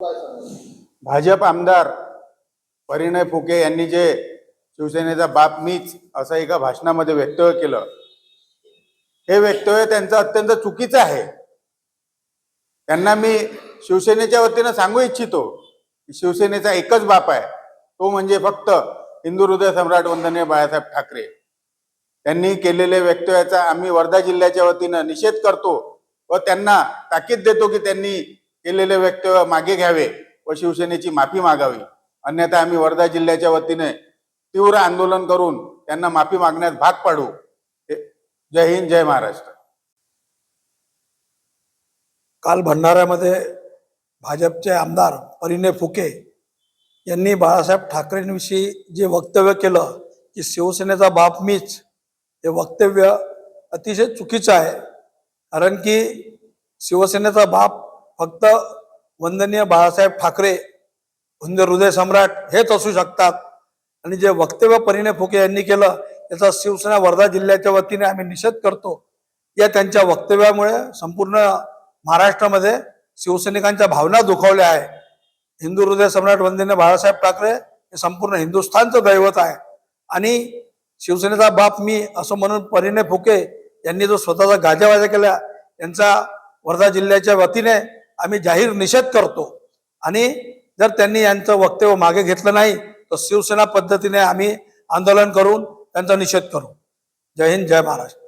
भाजप आमदार परिणय फुके यांनी जे शिवसेनेचा बाप मीच असं एका भाषणामध्ये वक्तव्य केलं हे वक्तव्य त्यांचं अत्यंत चुकीचं आहे. त्यांना मी शिवसेनेच्या वतीनं सांगू इच्छितो की शिवसेनेचा एकच बाप आहे तो म्हणजे फक्त हिंदू हृदय सम्राट वंदनीय बाळासाहेब ठाकरे. त्यांनी केलेल्या वक्तव्याचा आम्ही वर्धा जिल्ह्याच्या वतीनं निषेध करतो व त्यांना ताकीद देतो की त्यांनी केलेले वक्तव्य मागे घ्यावे व शिवसेनेची माफी मागावी. अन्यथा आम्ही वर्धा जिल्ह्याच्या वतीने तीव्र आंदोलन करून त्यांना माफी मागण्यास भाग पाडू. हे- जय हिंद जय महाराष्ट्र. काल भंडाऱ्यामध्ये भाजपचे आमदार परिणय फुके यांनी बाळासाहेब ठाकरेंविषयी जे वक्तव्य केलं की शिवसेनेचा बाप मीच हे वक्तव्य अतिशय चुकीचं आहे. कारण की शिवसेनेचा बाप फक्त वंदनीय बाळासाहेब ठाकरे म्हणजे हृदय सम्राट हेच असू शकतात. आणि जे वक्तव्य परिणय फुके यांनी केलं याचा शिवसेना वर्धा जिल्ह्याच्या वतीने आम्ही निषेध करतो. या त्यांच्या वक्तव्यामुळे संपूर्ण महाराष्ट्रामध्ये शिवसैनिकांच्या भावना दुखावल्या आहे. हिंदू हृदय सम्राट वंदनीय बाळासाहेब ठाकरे हे संपूर्ण हिंदुस्थानचं दैवत आहे. आणि शिवसेनेचा बाप मी असं म्हणून परिणय फुके यांनी जो स्वतःचा गाजावाजा केला यांचा वर्धा जिल्ह्याच्या वतीने आम्ही जाहीर निषेध करतो. आणि जर त्यांनी यांचं वक्तव्य मागे घेतलं नाही तर शिवसेना पद्धतीने आम्ही आंदोलन करून त्यांचा निषेध करू. जय हिंद जय महाराष्ट्र.